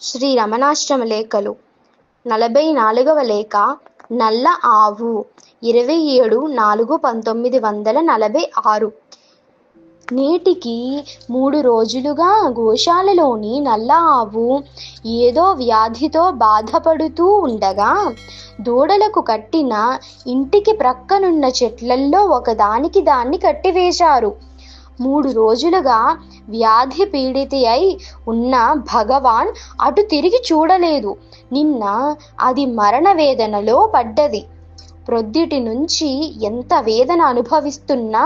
శ్రీ రమణాశ్రమ లేఖలు. నలభై నాలుగవ లేఖ నల్ల ఆవు ఇరవై ఏడు నాలుగు పంతొమ్మిది వందల నలభై ఆరు. నేటికి మూడు రోజులుగా గోశాలలోని నల్ల ఆవు ఏదో వ్యాధితో బాధపడుతూ ఉండగా దూడలకు కట్టిన ఇంటికి ప్రక్కనున్న చెట్లల్లో ఒకదానికి దాన్ని కట్టివేశారు. మూడు రోజులుగా వ్యాధి పీడిత అయి ఉన్న భగవాన్ అటు తిరిగి చూడలేదు. నిన్న అది మరణ వేదనలో పడ్డది. ప్రొద్దుటి నుంచి ఎంత వేదన అనుభవిస్తున్నా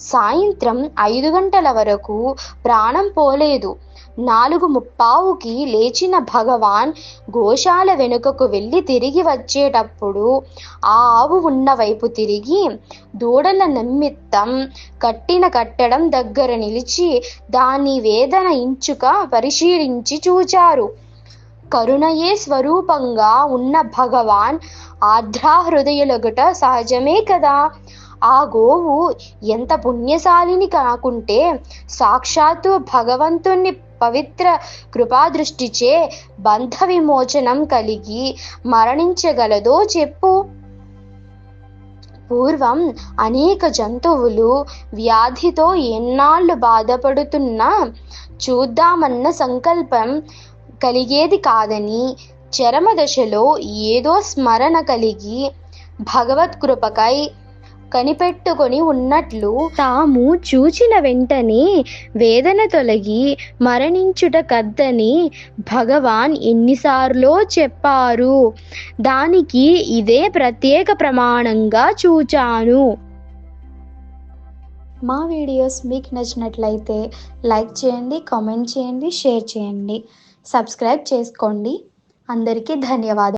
సాయంత్రం ఐదు గంటల వరకు ప్రాణం పోలేదు. నాలుగు ముప్పావుకి లేచిన భగవాన్ గోశాల వెనుకకు వెళ్ళి తిరిగి వచ్చేటప్పుడు ఆ ఆవు ఉన్న వైపు తిరిగి దూడల నిమిత్తం కట్టిన కట్టడం దగ్గర నిలిచి దాని వేదన ఇంచుక పరిశీలించి చూచారు. కరుణయే స్వరూపంగా ఉన్న భగవాన్ ఆర్ద్రాహృదయులగుట సహజమే కదా. ఆ గోవు ఎంత పుణ్యశాలిని కాకుంటే సాక్షాత్తు భగవంతుని పవిత్ర కృపాదృష్టిచే బంధ విమోచనం కలిగి మరణించగలదో చెప్పు. పూర్వం అనేక జంతువులు వ్యాధితో ఎన్నాళ్ళు బాధపడుతున్నా చూద్దామన్న సంకల్పం కలిగేది కాదని చరమ దశలో ఏదో స్మరణ కలిగి భగవత్ కృపకై కనిపెట్టుకొని ఉన్నట్లు తాము చూచిన వెంటనే వేదన తొలగి మరణించుట కద్దని భగవాన్ ఎన్నిసార్లో చెప్పారు. దానికి ఇదే ప్రత్యేక ప్రమాణంగా చూచాను. మా వీడియోస్ మీకు నచ్చినట్లయితే లైక్ చేయండి కామెంట్ చేయండి షేర్ చేయండి. సబ్స్క్రైబ్ చేసుకోండి. అందరికీ ధన్యవాదాలు